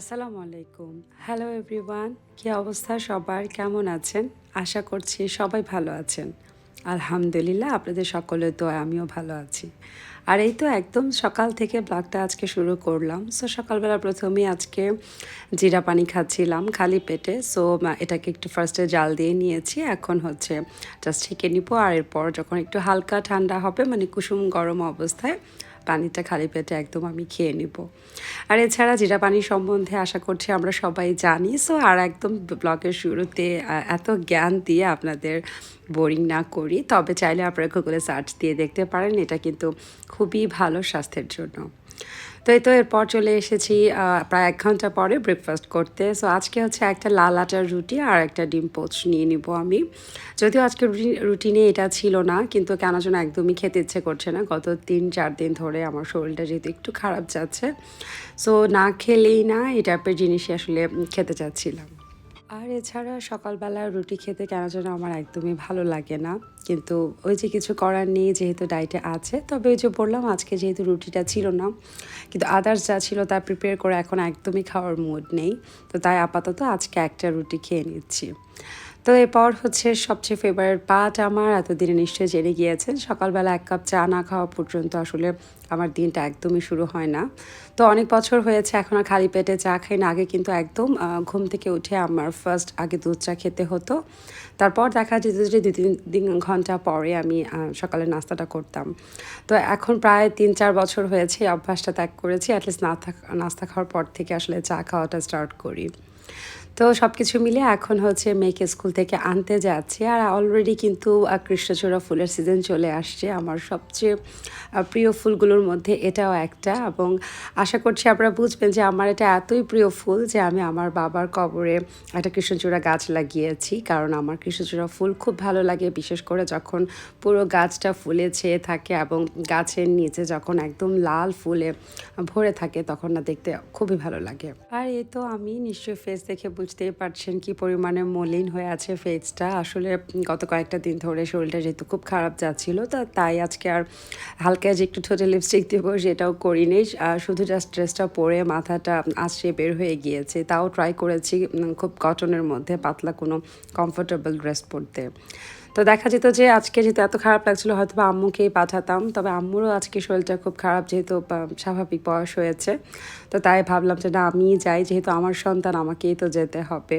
আসসালামু আলাইকুম। Hello everyone কী অবস্থা সবার? কেমন আছেন? আশা করছি সবাই ভালো আছেন। আলহামদুলিল্লাহ, আপনাদের সকলের তো আমিও ভালো আছি। আর এই তো একদম সকাল থেকে ব্লগটা আজকে শুরু করলাম। সো সকালবেলা প্রথমেই আজকে জিরা পানি খাচ্ছিলাম খালি পেটে। সো এটাকে একটু ফার্স্টে জাল দিয়ে নিয়েছি। এখন হচ্ছে জাস্ট ছেঁকে নিবো। আর এরপর যখন একটু হালকা ঠান্ডা হবে মানে কুসুম গরম অবস্থায় পানিটা খালি পেটে একদম আমি খেয়ে নিব। আর এছাড়া জিরা পানি সম্বন্ধে আশা করছি আমরা সবাই জানি। সো আর একদম ব্লগের শুরুতে এত জ্ঞান দিয়ে আপনাদের বোরিং না করি। তবে চাইলে আপনারা গুগলে সার্চ দিয়ে দেখতে পারেন। এটা কিন্তু খুবই ভালো স্বাস্থ্যের জন্য। তো এই তো এরপর চলে এসেছি প্রায় এক ঘণ্টা পরে ব্রেকফাস্ট করতে। সো আজকে হচ্ছে একটা লাল আটার রুটি আর একটা ডিম পোচ নিয়ে নিব আমি। যদিও আজকে রুটিনে এটা ছিল না, কিন্তু কেন যেন একদমই খেতে ইচ্ছে করছে না। গত তিন, চার দিন ধরে আমার শরীরটা যেহেতু একটু খারাপ যাচ্ছে। সো না খেলেই না এই টাইপের জিনিসই আসলে খেতে চাচ্ছিলাম। আর এছাড়া সকালবেলা রুটি খেতে কেন যেন আমার একদমই ভালো লাগে না। কিন্তু ওই যে কিছু করার নেই যেহেতু ডায়েটে আছে, তবে ওই যে বললাম আজকে যেহেতু রুটিটা ছিল না, কিন্তু আদার্স যা ছিল তা প্রিপেয়ার করে এখন একদমই খাওয়ার মুড নেই। তো তাই আপাতত আজকে একটা রুটি খেয়ে নিচ্ছি। তো এরপর হচ্ছে সবচেয়ে ফেভারিট পার্ট আমার, এতদিনে নিশ্চয়ই জেনে গিয়েছেন, সকালবেলা এক কাপ চা না খাওয়া পর্যন্ত আসলে আমার দিনটা একদমই শুরু হয় না। তো অনেক বছর হয়েছে, এখন আর খালি পেটে চা খাই না, আগে কিন্তু একদম ঘুম থেকে উঠে আমার ফার্স্ট আগে দুধ চা খেতে হতো। তারপর দেখা যেত যে দু তিন তিন ঘণ্টা পরে আমি সকালে নাস্তাটা করতাম। তো এখন প্রায় তিন চার বছর হয়েছে অভ্যাসটা ত্যাগ করেছি অ্যাটলিস্ট নাস্তা নাস্তা খাওয়ার পর থেকে আসলে চা খাওয়াটা স্টার্ট করি। তো সব কিছু মিলে এখন হচ্ছে মেয়েকে স্কুল থেকে আনতে যাচ্ছি। আর অলরেডি কিন্তু কৃষ্ণচূড়া ফুলের সিজন চলে আসছে। আমার সবচেয়ে প্রিয় ফুলগুলোর মধ্যে এটাও একটা। এবং আশা করছি আপনারা বুঝবেন যে আমার এটা এতই প্রিয় ফুল যে আমি আমার বাবার কবরে একটা কৃষ্ণচূড়া গাছ লাগিয়েছি। কারণ আমার কৃষ্ণচূড়া ফুল খুব ভালো লাগে, বিশেষ করে যখন পুরো গাছটা ফুলে ছেয়ে থাকে এবং গাছের নিচে যখন একদম লাল ফুলে ভরে থাকে, তখন না দেখতে খুবই ভালো লাগে। আর এই তো আমি নিশ্চয়ই ফেস দেখে বুঝতেই পারছেন কি পরিমাণে মলিন হয়ে আছে ফেসটা আসলে গত কয়েকটা দিন ধরে শরীরটা যেহেতু খুব খারাপ যাচ্ছিল, তা তাই আজকে আর হালকা যে একটু ঠোঁটে লিপস্টিক দেবো সেটাও করিনি। আর শুধু জাস্ট ড্রেসটা পরে মাথাটা আশ্রে বের হয়ে গিয়েছে। তাও ট্রাই করেছি খুব কটনের মধ্যে, পাতলা কোনো কমফোর্টেবল ড্রেস পরতে। তো দেখা যেত যে আজকে যেহেতু এত খারাপ লাগছিল হয়তো বা আম্মুকেই পাঠাতাম তবে আম্মুরও আজকে শরীরটা খুব খারাপ যেহেতু স্বাভাবিক বয়স হয়েছে। তো তাই ভাবলাম যে না, আমিই যাই, যেহেতু আমার সন্তান, আমাকেই তো যেতে হবে।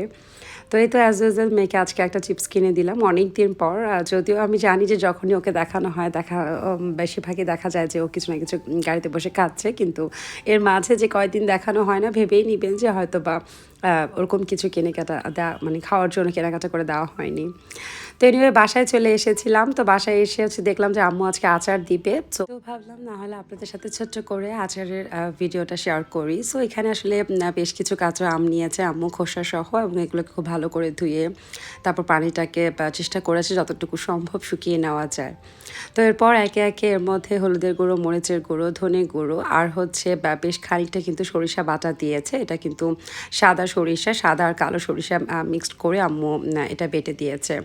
তো এই তো অ্যাজ ইউজুয়াল মেয়েকে আজকে একটা চিপস কিনে দিলাম অনেক দিন পর যদিও আমি জানি যে যখনই ওকে দেখানো হয়, দেখা বেশিরভাগই দেখা যায় যে ও কিছু না কিছু গাড়িতে বসে খাচ্ছে। কিন্তু এর মাঝে যে কয়দিন দেখানো হয় না, ভেবেই নিবেন যে হয়তো বা ওরকম কিছু কেনাকাটা দেওয়া মানে খাওয়ার জন্য কেনাকাটা করে দেওয়া হয়নি। তো এনিওয়ে বাসায় চলে এসেছিলাম। তো বাসায় এসে হচ্ছে দেখলাম যে আম্মু আজকে আচার দিবে। তো ভাবলাম না হলে আপনাদের সাথে ছোট্ট করে আচারের ভিডিওটা শেয়ার করি। সো এখানে আসলে বেশ কিছু কাঁচা আম নিয়েছে আম্মু, খোসা সহ এবং এগুলোকে খুব ভালো করে ধুয়ে তারপর পানিটাকে চেষ্টা করেছে যতটুকু সম্ভব শুকিয়ে নেওয়া যায়। তো এরপর একে একে এর মধ্যে হলুদের গুঁড়ো, মরিচের গুঁড়ো, ধনে গুঁড়ো, আর হচ্ছে বেশ খানিকটা কিন্তু সরিষা বাটা দিয়েছে। এটা কিন্তু সাদা সরিষা, সাদা আর কালো সরিষা মিক্সড করে আম্মু এটা বেটে দিয়েছে।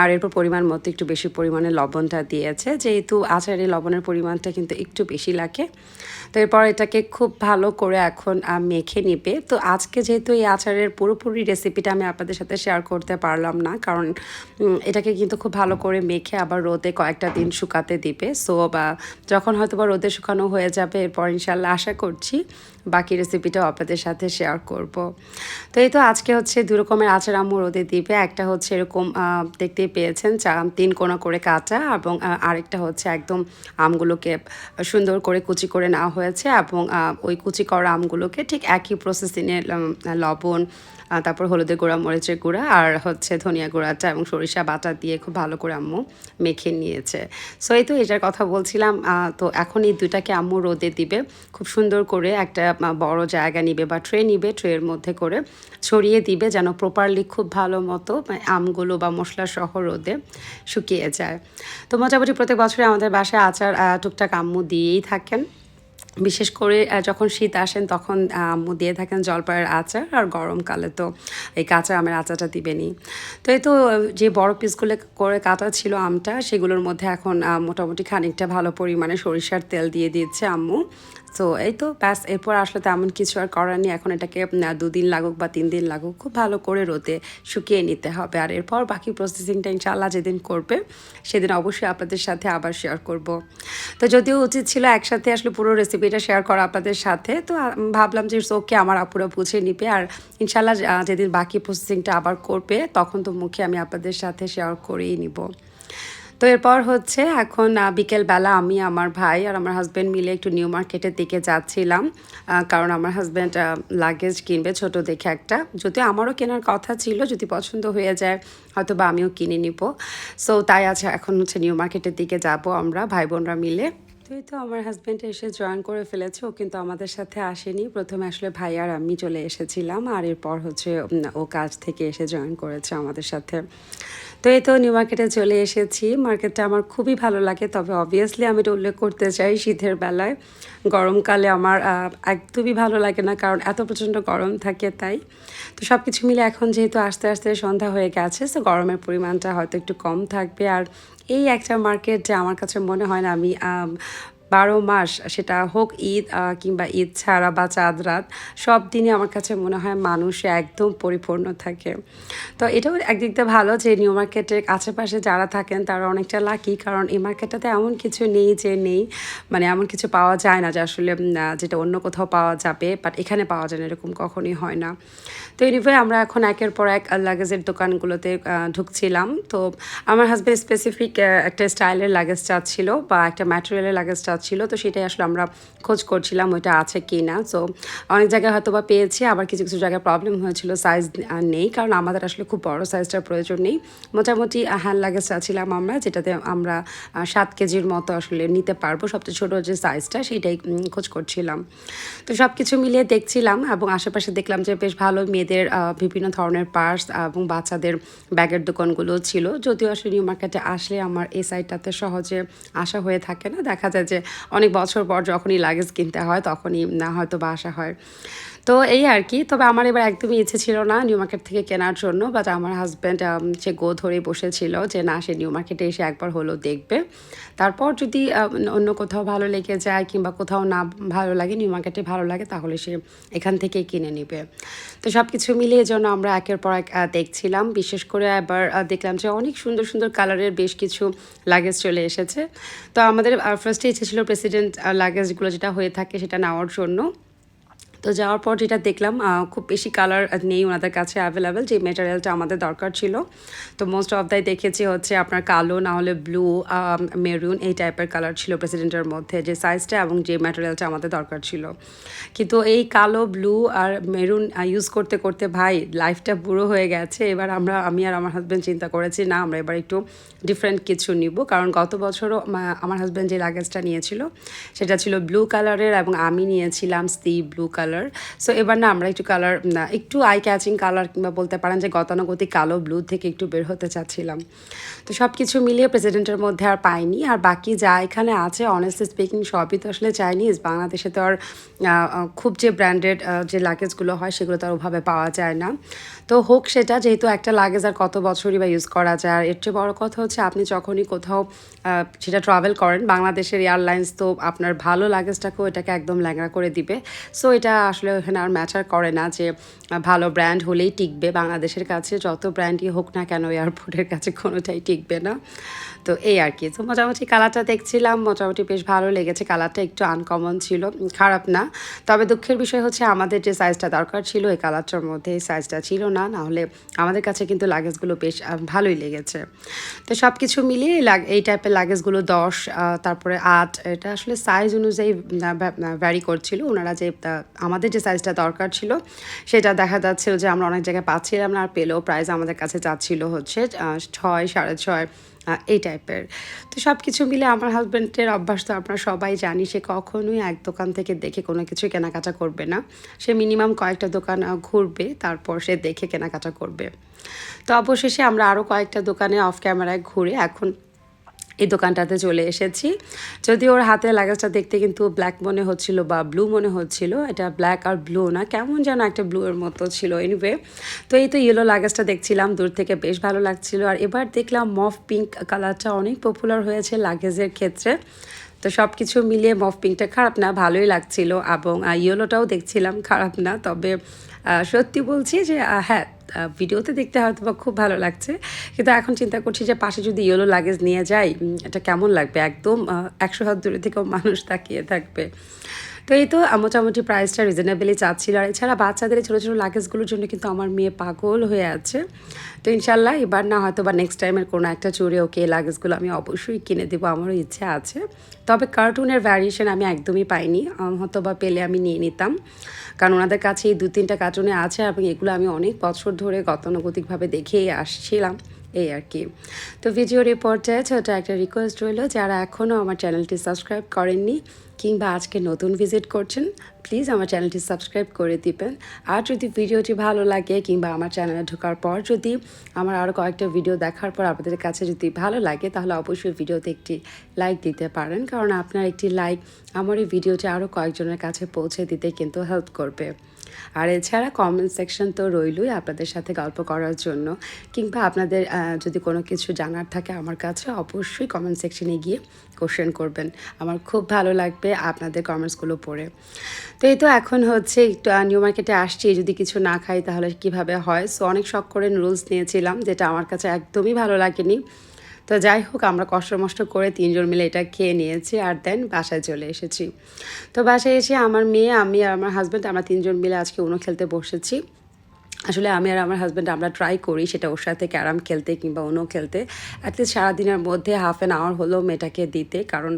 আর এরপর পরিমাণ মতো একটু বেশি পরিমাণে লবণটা দিয়েছে। যেহেতু আচারে লবণের পরিমাণটা কিন্তু একটু বেশি লাগে। তো এরপর এটাকে খুব ভালো করে এখন মেখে নেবে। তো আজকে যেহেতু এই আচারের পুরোপুরি রেসিপিটা আমি আপনাদের সাথে শেয়ার করতে পারলাম না, কারণ এটাকে কিন্তু খুব ভালো করে মেখে আবার রোদে কয়েকটা দিন শুকাতে দিবে। সো বা যখন হয়তো বা রোদে শুকানো হয়ে যাবে, এরপর ইনশাল্লাহ আশা করছি বাকি রেসিপিটাও আপনাদের সাথে শেয়ার করব। তো এই তো আজকে হচ্ছে দু রকমের আচার আম্মু রোদে দিবে একটা হচ্ছে এরকম দেখতেই পেয়েছেন, চা, তিন কোনা করে কাটা এবং আরেকটা হচ্ছে একদম আমগুলোকে সুন্দর করে কুচি করে নেওয়া হয়েছে এবং ওই কুচি করা আমগুলোকে ঠিক একই প্রসেসিংয়ে লবণ তারপর হলুদের গুঁড়া, মরিচের গুঁড়া আর হচ্ছে ধনিয়া গুঁড়াটা এবং সরিষা বাটা দিয়ে খুব ভালো করে আম্মু মেখে নিয়েছে। সো এই তো এটার কথা বলছিলাম তো এখন এই দুটাকে আম্মু রোদে দিবে খুব সুন্দর করে একটা বড় জায়গা নিবে বা ট্রে নিবে, ট্রের মধ্যে করে ছড়িয়ে দিবে যেন প্রপারলি খুব ভালো মতো মানে আমগুলো বা মশলা সহ রোদে শুকিয়ে যায়। তো মোটামুটি প্রত্যেক বছরে আমাদের বাসায় আচার টুকটাক আম্মু দিয়েই থাকেন। বিশেষ করে যখন শীত আসেন তখন আম্মু দিয়ে থাকেন জলপাইয়ের আচার আর গরমকালে তো এই কাঁচা আমের আচারটা দিবেনই। তো এই তো যে বড় পিসগুলো করে কাটা ছিল আমটা, সেগুলোর মধ্যে এখন মোটামুটি খানিকটা ভালো পরিমাণে সরিষার তেল দিয়ে দিচ্ছে আম্মু। তো এই তো ব্যাস, এরপর আসলে তেমন কিছু আর করার নেই। এখন এটাকে দুদিন লাগুক বা তিন দিন লাগুক, খুব ভালো করে রোদে শুকিয়ে নিতে হবে। আর এরপর বাকি প্রসেসিংটা ইনশাল্লাহ যেদিন করবে, সেদিন অবশ্যই আপনাদের সাথে আবার শেয়ার করব। তো যদিও উচিত ছিল একসাথে আসলে পুরো রেসিপিটা শেয়ার করা আপনাদের সাথে, তো ভাবলাম যে ওকে আমার আপুরা বুঝে নিবে। আর ইনশাল্লাহ যেদিন বাকি প্রসেসিংটা আবার করবে, তখন তো মুখে আমি আপনাদের সাথে শেয়ার করেই নিব। তো এরপর হচ্ছে এখন বিকেলবেলা আমি, আমার ভাই আর আমার হাজব্যান্ড মিলে একটু নিউ মার্কেটের দিকে যাচ্ছিলাম। কারণ আমার হাজব্যান্ড লাগেজ কিনবে, ছোট দেখে একটা। যদিও আমারও কেনার কথা ছিল, যদি পছন্দ হয়ে যায় হয়তো বা আমিও কিনে নিব। সো তাই আছে এখন হচ্ছে নিউ মার্কেটের দিকে যাব আমরা, ভাই বোনরা মিলে। তুই তো আমার হাজব্যান্ড এসে জয়েন করে ফেলেছে, ও কিন্তু আমাদের সাথে আসেনি। প্রথমে আসলে ভাই আর আমি চলে এসেছিলাম, আর এরপর হচ্ছে ও কাজ থেকে এসে জয়েন করেছে আমাদের সাথে। তো এই তো নিউ মার্কেটে চলে এসেছি। মার্কেটটা আমার খুবই ভালো লাগে, তবে অবভিয়াসলি আমি এটা উল্লেখ করতে চাই শীতের বেলায়। গরমকালে আমার একদমই ভালো লাগে না, কারণ এত প্রচণ্ড গরম থাকে তাই। তো সব কিছু মিলে এখন যেহেতু আস্তে আস্তে সন্ধ্যা হয়ে গেছে তো গরমের পরিমাণটা হয়তো একটু কম থাকবে। আর এই একটা মার্কেট যে আমার কাছে মনে হয় না আমি বারো মাস সেটা হোক ঈদ কিংবা ঈদ ছাড়া বা চাঁদ রাত, সব দিনই আমার কাছে মনে হয় মানুষ একদম পরিপূর্ণ থাকে। তো এটাও একদিক দিয়ে ভালো যে নিউ মার্কেটের আশেপাশে যারা থাকেন তারা অনেকটা লাকি কারণ এই মার্কেটটাতে এমন কিছু নেই যে নেই মানে এমন কিছু পাওয়া যায় না যে আসলে যেটা অন্য কোথাও পাওয়া যাবে বাট এখানে পাওয়া যায় না, এরকম কখনই হয় না। তো এনিওয়ে আমরা এখন একের পর এক লাগেজের দোকানগুলোতে ঢুকছিলাম। তো আমার হাজব্যান্ড স্পেসিফিক একটা স্টাইলের লাগেজ চাচ্ছিল বা একটা ম্যাটেরিয়ালের লাগেজ চাচ্ছিল। তো সেটাই আসলে আমরা খোঁজ করছিলাম ওইটা আছে কি না সো অনেক জায়গায় হয়তো বা পেয়েছি, আবার কিছু কিছু জায়গায় প্রবলেম হয়েছিল সাইজ নেই, কারণ আমাদের আসলে খুব বড় সাইজটার প্রয়োজন নেই। মোটামুটি হ্যান্ড লাগেজ চাচ্ছিলাম আমরা, যেটাতে আমরা সাত কেজির মতো আসলে নিতে পারব। সবচেয়ে ছোটো যে সাইজটা সেটাই খোঁজ করছিলাম। তো সব কিছু মিলিয়ে দেখছিলাম এবং আশেপাশে দেখলাম যে বেশ ভালো মেয়েদের বিভিন্ন ধরনের পার্স এবং বাচ্চাদের ব্যাগের দোকানগুলো ছিল। যদিও আসলে নিউ মার্কেটে আসলে আমার এই সাইডটাতে সহজে আসা হয়ে থাকে না, দেখা যায় যে অনেক বছর পর যখনই লাগেজ কিনতে হয় তখনই না হয়তো বা আসা হয়। তো এই আর কি। তবে আমার এবার একদমই ইচ্ছে ছিল না নিউ মার্কেট থেকে কেনার জন্য বাট আমার হাজব্যান্ড সে গো ধরে বসেছিল যে না, সে নিউ মার্কেটে এসে একবার হলো, দেখবে। তারপর যদি অন্য কোথাও ভালো লেগে যায় কিংবা কোথাও না ভালো লাগে, নিউ মার্কেটে ভালো লাগে, তাহলে সে এখান থেকে কিনে নেবে। তো সব কিছু মিলিয়ে জন্য আমরা একের পর এক দেখছিলাম। বিশেষ করে এবার দেখলাম যে অনেক সুন্দর সুন্দর কালারের বেশ কিছু লাগেজ চলে এসেছে। তো আমাদের ফার্স্টে ইচ্ছে ছিল প্রেসিডেন্ট লাগেজগুলো যেটা হয়ে থাকে সেটা নেওয়ার জন্য। তো যাওয়ার পর যেটা দেখলাম খুব বেশি কালার নেই ওনাদের কাছে অ্যাভেলেবেল যে মেটেরিয়ালটা আমাদের দরকার ছিল। তো মোস্ট অফ দাই দেখেছি হচ্ছে আপনার কালো, না হলে ব্লু মেরুন এই টাইপের কালার ছিল প্রেসিডেন্টের মধ্যে, যে সাইজটা এবং যে ম্যাটেরিয়ালটা আমাদের দরকার ছিল। কিন্তু এই কালো ব্লু আর মেরুন ইউজ করতে করতে ভাই লাইফটা বুড়ো হয়ে গেছে। এবার আমরা, আমি আর আমার হাজব্যান্ড চিন্তা করেছি, না, আমরা এবার একটু ডিফারেন্ট কিছু নিব। কারণ গত বছরও আমার হাজব্যান্ড যে লাগেজটা নিয়েছিল, সেটা ছিল ব্লু কালারের এবং আমি নিয়েছিলাম সি ব্লু কালার সো এবার না আমরা একটু কালার একটু আই ক্যাচিং কালার কিংবা বলতে পারেন যে গতানুগতিক কালো ব্লু থেকে একটু বের হতে চাচ্ছিলাম। তো সব কিছু মিলিয়ে প্রেসিডেন্টের মধ্যে আর পাইনি। আর বাকি যা এখানে আছে অনেস্টলি স্পিকিং সবই তো আসলে চাইনিজ বাংলাদেশে তো আর খুব যে ব্র্যান্ডেড যে লাগেজগুলো হয়, সেগুলো তো আর ওভাবে পাওয়া যায় না। তো হোক সেটা, যেহেতু একটা লাগেজ আর কত বছরই বা ইউজ করা যায়। আর এর চেয়ে বড় কথা হচ্ছে, আপনি যখনই কোথাও সেটা ট্রাভেল করেন, বাংলাদেশের এয়ারলাইন্স তো আপনার ভালো লাগেজটাকেও এটাকে একদম ল্যাংড়া করে দিবে। সো এটা আসলে ওখানে আর ম্যাচার করে না যে ভালো ব্র্যান্ড হলেই টিকবে। বাংলাদেশের কাছে যত ব্র্যান্ডই হোক না কেন এয়ারপোর্টের কাছে কোনোটাই টিকবে না। তো এই আর কি। তো মোটামুটি কালারটা দেখছিলাম, মোটামুটি বেশ ভালো লেগেছে। কালারটা একটু আনকমন ছিল খারাপ না। তবে দুঃখের বিষয় হচ্ছে আমাদের যে সাইজটা দরকার ছিল, এই কালারটার মধ্যে এই সাইজটা ছিল না। না হলে আমাদের কাছে কিন্তু লাগেজগুলো বেশ ভালোই লেগেছে। তো সব কিছু মিলিয়ে এই টাইপের লাগেজগুলো দশ তারপরে আট, এটা আসলে সাইজ অনুযায়ী ভ্যারি করছিল। ওনারা যে আমাদের যে সাইজটা দরকার ছিল, সেটা দেখা যাচ্ছিল যে আমরা অনেক জায়গায় পাচ্ছিলাম না আর পেলেও প্রাইস আমাদের কাছে যাচ্ছিল হচ্ছে ছয়, সাড়ে ছয় এই টাইপের তো সব কিছু মিলে আমার হাজব্যান্ডের অভ্যাস তো আপনারা সবাই জানি, সে কখনোই এক দোকান থেকে দেখে কোনো কিছু কেনাকাটা করবে না। সে মিনিমাম কয়েকটা দোকান ঘুরবে, তারপর সে দেখে কেনাকাটা করবে। তো অবশেষে আমরা আরও কয়েকটা দোকানে অফ ক্যামেরায় ঘুরে এখন এই দোকানটাতে চলে এসেছি। যদি ওর হাতে লাগেজটা দেখতে কিন্তু ব্ল্যাক মনে হচ্ছিল বা ব্লু মনে হচ্ছিল, এটা ব্ল্যাক আর ব্লু না, কেমন যেন একটা ব্লু এর মতো ছিল এনিওয়ে তো এই তো ইয়েলো লাগেজটা দেখছিলাম, দূর থেকে বেশ ভালো লাগছিল। আর এবার দেখলাম মফ পিঙ্ক কালারটা অনেক পপুলার হয়েছে লাগেজের ক্ষেত্রে। তো সব কিছু মিলিয়ে মফ পিঙ্কটা খারাপ না, ভালোই লাগছিল এবং ইয়েলোটাও দেখছিলাম খারাপ না, তবে সত্যি বলছি যে হ্যাঁ ভিডিওতে দেখতে হয়তো বা খুব ভালো লাগছে। কিন্তু এখন চিন্তা করছি যে পাশে যদি ইয়েলো লাগেজ নিয়ে যাই এটা কেমন লাগবে? একদম একশো হাত দূরে থেকেও মানুষ তাকিয়ে থাকবে। তো এই তো মোটামুটি প্রাইসটা রিজনেবলি চাচ্ছিল। আর এছাড়া বাচ্চাদের ছোটো ছোটো লাগেজগুলোর জন্য কিন্তু আমার মেয়ে পাগল হয়ে আছে। তো ইনশাল্লাহ এবার না হয়তো বা নেক্সট টাইমের কোনো একটা চুরে ওকে এই লাগেজগুলো আমি অবশ্যই কিনে দেবো, আমারও ইচ্ছে আছে। তবে কার্টুনের ভ্যারিয়েশন আমি একদমই পাইনি হয়তো বা পেলে আমি নিয়ে নিতাম। কারণ ওনাদের কাছে এই দু তিনটা কার্টুনে আছে এবং এগুলো আমি অনেক বছর ধরে গতানুগতিকভাবে দেখেই আসছিলাম। এই আর কি। তো ভিডিওর এই পর্যায়ে ছোটো একটা রিকোয়েস্ট রইল, যারা এখনও আমার চ্যানেলটি সাবস্ক্রাইব করেননি কিংবা আজকে নতুন ভিজিট করছেন প্লিজ আমার চ্যানেলটি সাবস্ক্রাইব করে দিবেন। আর যদি ভিডিওটি ভালো লাগে কিংবা আমার চ্যানেলে ঢোকার পর যদি আমার আরও কয়েকটা ভিডিও দেখার পর আপনাদের কাছে যদি ভালো লাগে, তাহলে অবশ্যই ভিডিওতে একটি লাইক দিতে পারেন, কারণ আপনার একটি লাইক আমার এই ভিডিওটি আরও কয়েকজনের কাছে পৌঁছে দিতে কিন্তু হেল্প করবে। আর এছাড়া কমেন্ট সেকশন তো রইলই আপনাদের সাথে গল্প করার জন্য। কিংবা আপনাদের যদি কোনো কিছু জানার থাকে আমার কাছে অবশ্যই কমেন্ট সেকশনে গিয়ে কোশ্চেন করবেন। আমার খুব ভালো লাগবে আপনাদের কমেন্টসগুলো পড়ে। তো এই তো এখন হচ্ছে একটু নিউ মার্কেটে আসছি। যদি কিছু না খাই তাহলে কীভাবে হয়? সো অনেক শখ করে নুডলস নিয়েছিলাম, যেটা আমার কাছে একদমই ভালো লাগেনি। তো যাই হোক, আমরা কষ্টমষ্ট করে তিনজন মিলে এটা খেয়ে নিয়েছি আর দেন বাসায় চলে এসেছি। তো বাসায় এসে আমার মেয়ে, আমি আর আমার হাজব্যান্ড আমরা তিনজন মিলে আজকে উনো খেলতে বসেছি। আসলে আমি আর আমার হাজব্যান্ড আমরা ট্রাই করি সেটা ওর সাথে ক্যারাম খেলতে কিংবা অন্য খেলতে। অ্যাটলিস্ট সারাদিনের মধ্যে হাফ অ্যান আওয়ার হলেও মেয়েটাকে দিতে, কারণ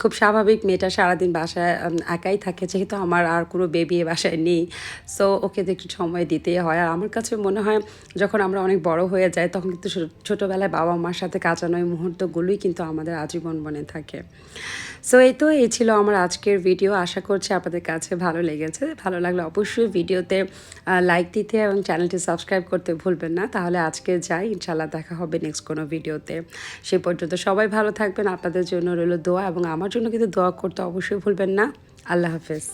খুব স্বাভাবিক মেয়েটা সারাদিন বাসায় একাই থাকে, যেহেতু আমার আর কোনো বেবি এ বাসায় নেই। সো ওকে তো একটু সময় দিতেই হয়। আর আমার কাছে মনে হয়, যখন আমরা অনেক বড় হয়ে যাই, তখন কিন্তু ছোটোবেলায় বাবা মার সাথে কাটানো এই মুহূর্তগুলোই কিন্তু আমাদের আজীবন মনে থাকে। সো এই তো এই ছিল আমার আজকের ভিডিও আশা করছি আপনাদের কাছে ভালো লেগেছে। ভালো লাগলে অবশ্যই ভিডিওতে লাইক দিতে এবং চ্যানেলটি সাবস্ক্রাইব করতে ভুলবেন না। তাহলে আজকে যাই ইনশাল্লাহ দেখা হবে নেক্সট কোনো ভিডিওতে সে পর্যন্ত সবাই ভালো থাকবেন, আপনাদের জন্য রইল দোয়া এবং আমার জন্য কিন্তু দোয়া করতে অবশ্যই ভুলবেন না। আল্লাহ হাফেজ।